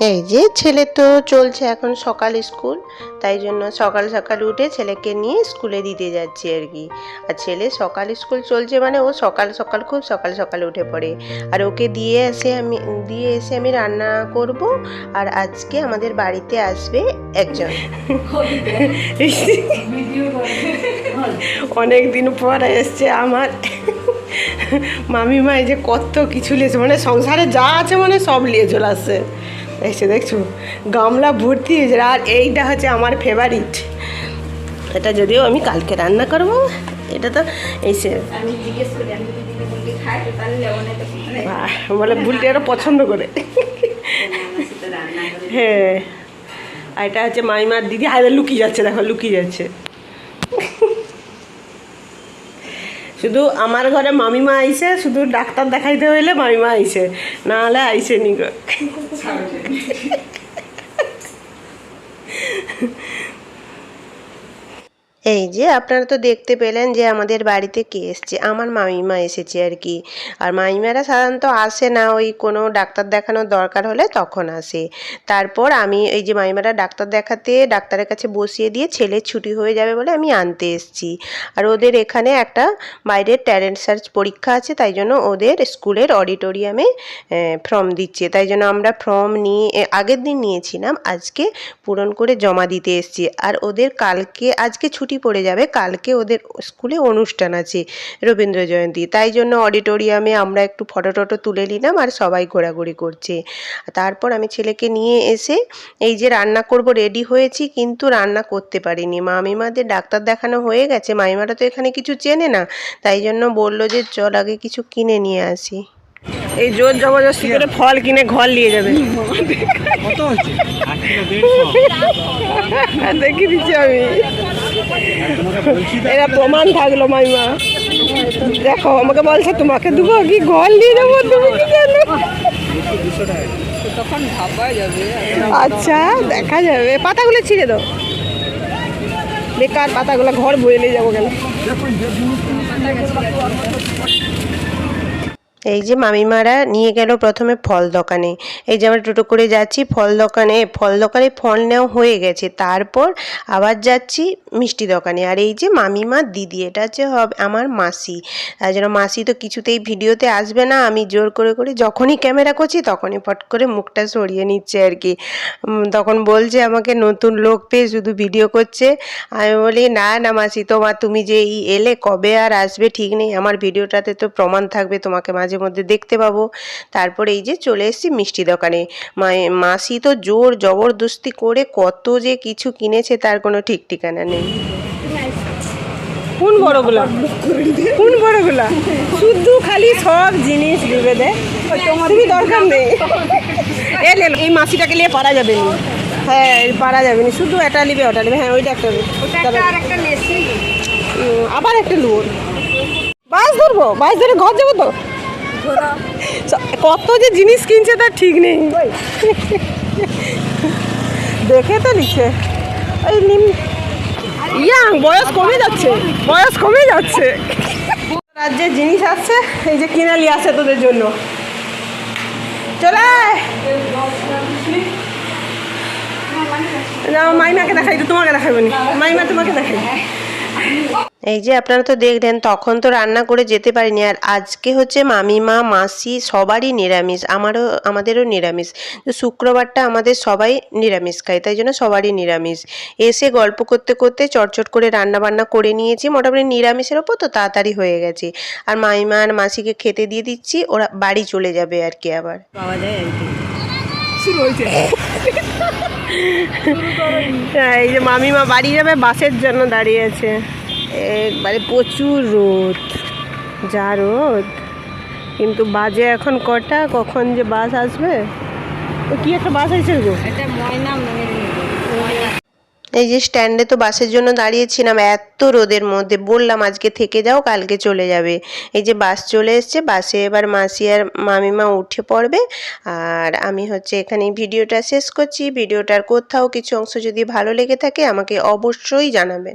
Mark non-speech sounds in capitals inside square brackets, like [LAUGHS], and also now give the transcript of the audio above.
এই যে ছেলে তো চলছে এখন সকাল স্কুল তাই জন্য সকাল সকাল উঠে ছেলেকে নিয়ে স্কুলে দিতে যাচ্ছি আর কি। আর ছেলে সকাল স্কুল চলছে মানে ও সকাল সকাল খুব সকাল সকাল উঠে পড়ে। আর ওকে দিয়ে এসে আমি দিয়ে এসে আমি রান্না করব আর আজকে আমাদের বাড়িতে আসবে একজন। [LAUGHS] অনেক দিন পর এসছে আমার। মামিমা এই যে কত কিছু লিয়েছে মানে সংসারে যা আছে মানে সব নিয়ে চলে আসছে। এসে দেখছ গামলা ভর্তি হয়েছে আর এইটা হচ্ছে আমার ফেভারিট এটা যদিও আমি কালকে রান্না করব এটা তো এসে বলে বুলটি আরও পছন্দ করে। হ্যাঁ আর এটা হচ্ছে মামিমার দিদি হাতে লুকিয়ে যাচ্ছে দেখো লুকিয়ে যাচ্ছে। শুধু আমার ঘরে মামিমা আইসে শুধু ডাক্তার দেখাইতে হইলে মামিমা আইসে না হলে আইসে নি [LAUGHS] এই যে আপনারা তো দেখতে পেলেন যে আমাদের বাড়িতে কে এসছে, আমার মামিমা এসেছে আর কি। আর মামিমারা সাধারণত আসে না, ওই কোনো ডাক্তার দেখানোর দরকার হলে তখন আসে। তারপর আমি এই যে মামিমারা ডাক্তার দেখাতে, ডাক্তারের কাছে বসিয়ে দিয়ে ছেলের ছুটি হয়ে যাবে বলে আমি আনতে এসেছি। আর ওদের এখানে একটা বাইরের ট্যালেন্ট সার্চ পরীক্ষা আছে, তাই জন্য ওদের স্কুলের অডিটোরিয়ামে ফর্ম দিচ্ছে। তাই জন্য আমরা ফর্ম নিয়ে আগের দিন নিয়েছিলাম, আজকে পূরণ করে জমা দিতে এসেছি। আর ওদের কালকে, আজকে ছুটি পড়ে যাবে কালকে ওদের স্কুলে অনুষ্ঠান আছে রবীন্দ্র জয়ন্তী। তাই জন্য অডিটোরিয়ামে আমরা একটু ফটো টটো তুলে নিলাম আর সবাই ঘোরাঘুরি করছে। তারপর আমি ছেলেকে নিয়ে এসে এই যে রান্না করব রেডি হয়েছি কিন্তু রান্না করতে পারিনি। মামিমাদের ডাক্তার দেখানো হয়ে গেছে মামিমারা তো এখানে কিছু চেনে না তাই জন্য বলল যে চল আগে কিছু কিনে নিয়ে আসি। এই জোর জবরদস্তি করে ফল কিনে ঘর নিয়ে যাবে। দেখে দিচ্ছি আমি। এরা প্রমাণ থাকল, মাইমা। দেখো, আমাকে বলছে, তোমাকে দেবো কি ঘর নিয়ে নেব তুমি কি জানো? আচ্ছা দেখা যাবে। পাতাগুলো ছিঁড়ে দাও। বেকার পাতাগুলো, ঘর বয়ে নিয়ে যাব কেন? এই যে মামিমারা নিয়ে গেল প্রথমে ফল দোকানে। এই যে আমরা টোটো করে যাচ্ছি ফল দোকানে ফল দোকানে ফল নেওয়া হয়ে গেছে। তারপর আবার যাচ্ছি মিষ্টি দোকানে। আর এই যে মামিমা দিদি, এটা হচ্ছে হবে আমার মাসি। জন্য মাসি তো কিছুতেই ভিডিওতে আসবে না, আমি জোর করে করে যখনই ক্যামেরা করছি তখনই ফট করে মুখটা সরিয়ে নিচ্ছে আর কি। তখন বলছে আমাকে, নতুন লোক পেয়ে শুধু ভিডিও করছে। আমি বলি, না না মাসি তোমার তুমি যে এই এলে কবে আর আসবে ঠিক নেই। আমার ভিডিওটাতে তো প্রমাণ থাকবে, তোমাকে মাঝে মধ্যে দেখতে পাবো। তারপরে এই যে চলে এসেছি মিষ্টি দোকানে। মাসি তো জোর জবরদস্তি করে কত যে কিছু কিনেছে তার কোনো ঠিক ঠিকানা নেই। কোন বড়গুলা? কোন বড়গুলা? শুধু খালি সব জিনিস দিবে দে। তুমি দরকার নেই। এ লে এই মাসিটাকে নিয়ে পারা যাবে না। হ্যাঁ পারা যাবে না। শুধু এটা নিবে ওটা নিবে। হ্যাঁ ওইটা একটা আবার একটা লুবো। বাস ধরবো? বাস ধরে ঘর যাব তো? কত যে জিনিস কিনছে তার ঠিক নেই। দেখে তো নিচ্ছে। ইয়াং, বয়স কমে যাচ্ছে, বয়স কমে যাচ্ছে। রাজ্যের জিনিস আসছে, এই যে কিনে নিয়ে আসে তোদের জন্য। চলে। মাইমাকে দেখাই তো, তোমাকে দেখাবো মাইমা তোমাকে দেখাই। এই যে আপনারা তো দেখলেন তখন তো রান্না করে যেতে পারিনি। আর আজকে হচ্ছে মামিমা মাসি সবারই নিরামিষ আমারও আমাদেরও নিরামিষ। তো শুক্রবারটা আমাদের সবাই নিরামিষ খায় তাই জন্য সবারই নিরামিষ। এসে গল্প করতে করতে চটচট করে রান্না বান্না করে নিয়েছি মোটামুটি নিরামিষের ওপর তো তাড়াতাড়ি হয়ে গেছে। আর মামিমা আর মাসিকে খেতে দিয়ে দিচ্ছি ওরা বাড়ি চলে যাবে আর কি আবার। পাওয়া যায় আর কি। হ্যাঁ, এই যে মামিমা বাড়ি যাবে বাসের জন্য দাঁড়িয়ে আছে। একবারে প্রচুর রোদ যা রোদ। কিন্তু বাজে এখন কটা? কখন যে বাস আসবে? তো কি একটা বাস আসছে গো? এটা ময়না এই যে স্ট্যান্ডে তো বাসের জন্য দাঁড়িয়েছিলাম এত রোদের মধ্যে। বললাম আজকে থেকে যাও কালকে চলে যাবে। এই যে বাস চলে এসছে বাসে এবার মাসি আর মামিমা উঠে পড়বে। আর আমি হচ্ছে এখানে ভিডিওটা শেষ করছি। ভিডিওটার কোথাও কিছু অংশ যদি ভালো লেগে থাকে আমাকে অবশ্যই জানাবেন।